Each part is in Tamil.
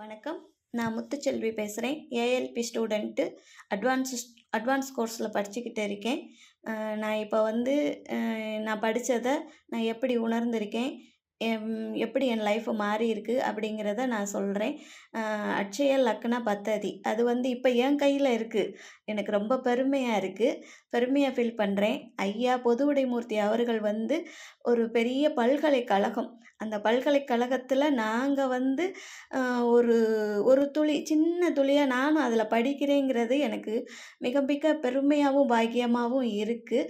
வணக்கம். நான் முத்துச்செல்வி பேசுகிறேன் ஏஎல்பி ஸ்டூடெண்ட்டு அட்வான்ஸ் அட்வான்ஸ் கோர்ஸில் படிச்சுக்கிட்டு இருக்கேன். நான் இப்போ வந்து நான் படித்ததை நான் எப்படி உணர்ந்திருக்கேன்? எப்படி என் லைஃப் மாறி இருக்கு அப்படிங்கிறத நான் சொல்கிறேன் அட்சய லக்ன பத்ததி. அது வந்து இப்போ என் கையில் இருக்குது எனக்கு ரொம்ப பெருமையாக இருக்குது பெருமையாக ஃபீல் பண்ணுறேன் ஐயா பொதுவுடைமூர்த்தி அவர்கள் வந்து ஒரு பெரிய பல்கலைக்கழகம். அந்த பல்கலைக்கழகத்தில் நாங்கள் வந்து ஒரு ஒரு துளி சின்ன துளியாக நானும் அதில் படிக்கிறேங்கிறது எனக்கு மிக மிக பெருமையாகவும் பாக்கியமாகவும் இருக்குது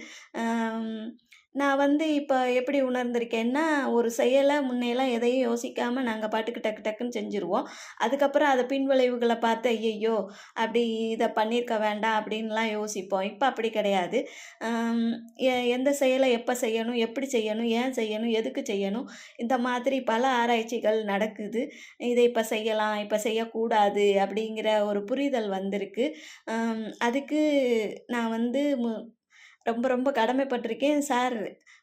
நான் வந்து இப்போ எப்படி உணர்ந்திருக்கேன்னா ஒரு செயலை முன்னையெல்லாம் எதையும் யோசிக்காமல் நாங்கள் பாட்டுக்கு டக்கு டக்குன்னு செஞ்சுருவோம். அதுக்கப்புறம் அதை பின்விளைவுகளை பார்த்து ஐயையோ அப்படி இதை பண்ணியிருக்க வேண்டாம் அப்படின்லாம் யோசிப்போம். இப்போ அப்படி கிடையாது. எ- எந்த செயலை எப்போ செய்யணும் எப்படி செய்யணும் ஏன் செய்யணும் எதுக்கு செய்யணும் இந்த மாதிரி பல ஆராய்ச்சிகள் நடக்குது. இதை இப்போ செய்யலாம் இப்போ செய்யக்கூடாது அப்படிங்கிற ஒரு புரிதல் வந்திருக்கு. அதுக்கு நான் வந்து மு ரொம்ப ரொம்ப கடமைப்பட்டிருக்கேன் சார்.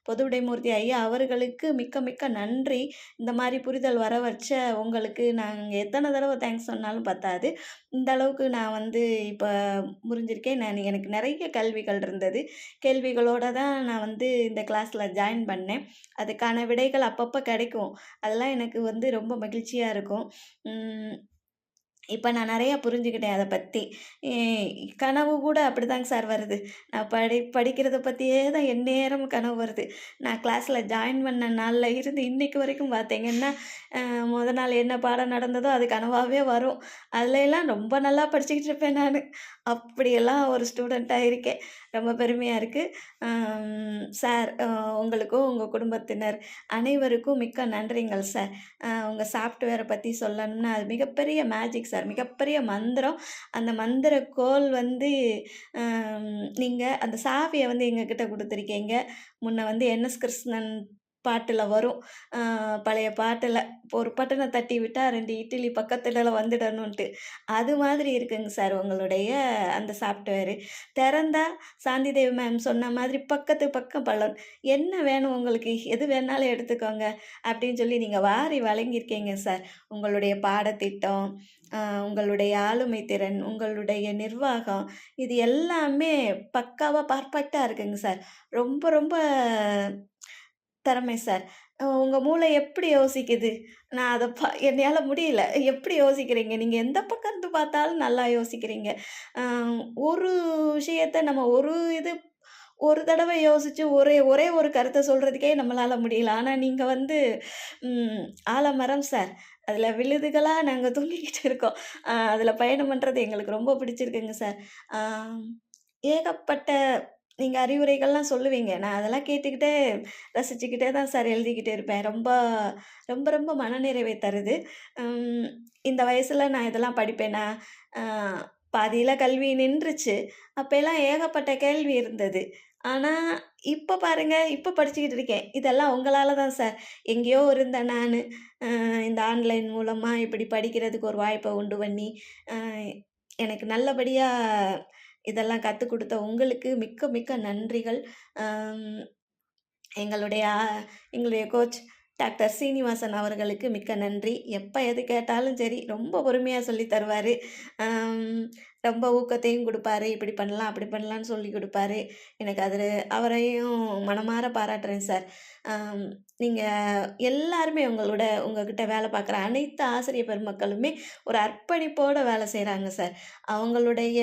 பொதுவுடைமூர்த்தி ஐயா அவர்களுக்கு மிக்க மிக்க நன்றி. இந்த மாதிரி புரிதல் வர வச்ச உங்களுக்கு நாங்கள் எத்தனை தடவை தேங்க்ஸ் சொன்னாலும் பத்தாது. இந்த அளவுக்கு நான் வந்து இப்போ புரிஞ்சிருக்கேன் நான் எனக்கு நிறைய கல்விகள் இருந்தது. கேள்விகளோட தான் நான் வந்து இந்த கிளாஸில் ஜாயின் பண்ணேன். அதுக்கான விடைகள் அப்பப்போ கிடைக்கும். அதெல்லாம் எனக்கு வந்து ரொம்ப மகிழ்ச்சியாக இருக்கும். இப்போ நான் நிறையா புரிஞ்சுக்கிட்டேன் அதை பற்றி கனவு கூட அப்படிதாங்க சார் வருது. நான் படி படிக்கிறத பற்றியே தான் எந்நேரமும் கனவு வருது. நான் கிளாஸில் ஜாயின் பண்ண நாளில் இருந்து இன்னைக்கு வரைக்கும் பார்த்தீங்கன்னா முத நாள் என்ன பாடம் நடந்ததோ அது கனவாகவே வரும். அதுல ரொம்ப நல்லா படிச்சுக்கிட்டு இருப்பேன் நான். அப்படியெல்லாம் ஒரு ஸ்டூடெண்ட்டாக இருக்கேன். ரொம்ப பெருமையாக இருக்குது சார் உங்களுக்கும் உங்கள் குடும்பத்தினர் அனைவருக்கும் மிக்க நன்றிங்கள் சார். உங்கள் சாஃப்ட்வேரை பற்றி சொல்லணும்னா அது மிகப்பெரிய மேஜிக் சார். மிகப்பெரிய மந்திரம். அந்த மந்திர கோல் வந்து நீங்கள் அந்த சாவியை வந்து எங்ககிட்ட கொடுத்துருக்கீங்க. முன்ன வந்து என்எஸ் கிருஷ்ணன் பாட்டில் வரும். பழைய பாட்டில் ஒரு பட்டனை தட்டி விட்டால் ரெண்டு இட்லி பக்கத்துல வந்துடணுன்ட்டு அது மாதிரி இருக்குங்க சார் உங்களுடைய அந்த சாஃப்ட்வேரு. திறந்தா சாந்தி தேவி மேம் சொன்ன மாதிரி பக்கத்து பக்கம் பள்ளம். என்ன வேணும் உங்களுக்கு? எது வேணாலும் எடுத்துக்கோங்க அப்படின்னு சொல்லி நீங்கள் வாரி வழங்கியிருக்கீங்க சார். உங்களுடைய பாடத்திட்டம் உங்களுடைய ஆளுமை திறன் உங்களுடைய நிர்வாகம் இது எல்லாமே பக்காவாக பர்ஃபெக்டாக இருக்குங்க சார். ரொம்ப ரொம்ப திறமை சார். உங்கள் மூளை எப்படி யோசிக்குது? நான் அதை பா என்னையால் முடியல. எப்படி யோசிக்கிறீங்க? நீங்கள் எந்த பக்கம் இருந்து பார்த்தாலும் நல்லா யோசிக்கிறீங்க. ஒரு விஷயத்த நம்ம ஒரு இது ஒரு தடவை யோசித்து ஒரே ஒரே ஒரு கருத்தை சொல்கிறதுக்கே நம்மளால் முடியல. ஆனால் நீங்கள் வந்து ஆலமரம் சார். அதில் விழுதுகளாக நாங்கள் தூங்கிக்கிட்டு இருக்கோம். அதில் பயணம் பண்ணுறது எங்களுக்கு ரொம்ப பிடிச்சிருக்குங்க சார். ஏகப்பட்ட நீங்கள் அறிவுரைகள்லாம் சொல்லுவீங்க. நான் அதெல்லாம் கேட்டுக்கிட்டே ரசிச்சுக்கிட்டே தான் சார் எழுதிக்கிட்டே இருப்பேன். ரொம்ப ரொம்ப ரொம்ப மனநிறைவை தருது. இந்த வயசில் நான் இதெல்லாம் படிப்பேனா? பாதியில் கல்வி நின்றுச்சு. அப்போல்லாம் ஏகப்பட்ட கேள்வி இருந்தது. ஆனால் இப்போ பாருங்கள் இப்போ படிச்சுக்கிட்டு இருக்கேன். இதெல்லாம் உங்களால் தான் சார். எங்கேயோ இருந்தேன் நான். இந்த ஆன்லைன் மூலமாக இப்படி படிக்கிறதுக்கு ஒரு வாய்ப்பை உண்டு பண்ணி எனக்கு நல்லபடியாக இதெல்லாம் கற்றுக் கொடுத்த உங்களுக்கு மிக்க மிக்க நன்றிகள். எங்களுடைய எங்களுடைய கோச் டாக்டர் சீனிவாசன் அவர்களுக்கு மிக்க நன்றி. எப்போ எது கேட்டாலும் சரி ரொம்ப பொறுமையாக சொல்லி தருவார். ரொம்ப ஊக்கத்தையும் கொடுப்பாரு. இப்படி பண்ணலாம் அப்படி பண்ணலான்னு சொல்லி கொடுப்பாரு. எனக்கு அதில் அவரையும் மனமாற பாராட்டுறேன் சார். நீங்கள் எல்லாருமே உங்களோட உங்ககிட்ட வேலை பார்க்குற அனைத்து ஆசிரியர் பெருமக்களுமே ஒரு அர்ப்பணிப்போடு வேலை செய்கிறாங்க சார். அவங்களுடைய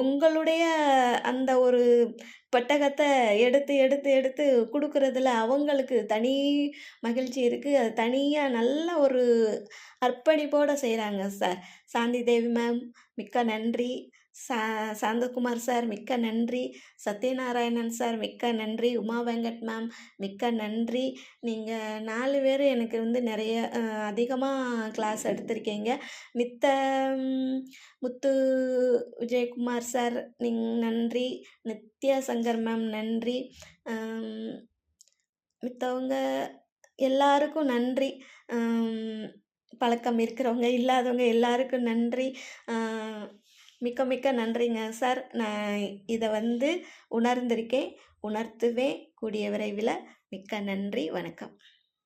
உங்களுடைய அந்த ஒரு பெட்டகத்தை எடுத்து எடுத்து எடுத்து கொடுக்குறதுல அவங்களுக்கு தனி மகிழ்ச்சி இருக்குது அது தனியாக நல்ல ஒரு அர்ப்பணிப்போடு செய்கிறாங்க சார். சாந்தி தேவி மேம் மிக்க நன்றி. சா சாந்தகுமார் சார் மிக்க நன்றி. சத்யநாராயணன் சார் மிக்க நன்றி. உமா வெங்கட் மேம் மிக்க நன்றி. நீங்கள் நாலு பேர் எனக்கு வந்து நிறைய அதிகமாக கிளாஸ் எடுத்திருக்கீங்க. மித்த முத்து விஜயகுமார் சார் நீங் நன்றி. நித்யா சங்கர் மேம் நன்றி. மித்தவங்க எல்லாருக்கும் நன்றி. பழக்கம் இருக்கிறவங்க இல்லாதவங்க எல்லாருக்கும் நன்றி. மிக்க மிக்க நன்றிங்க. சார் நான் இதை வந்து உணர்ந்திருக்கேன். உணர்த்துவேன். கூடிய விரைவில் மிக்க நன்றி. வணக்கம்.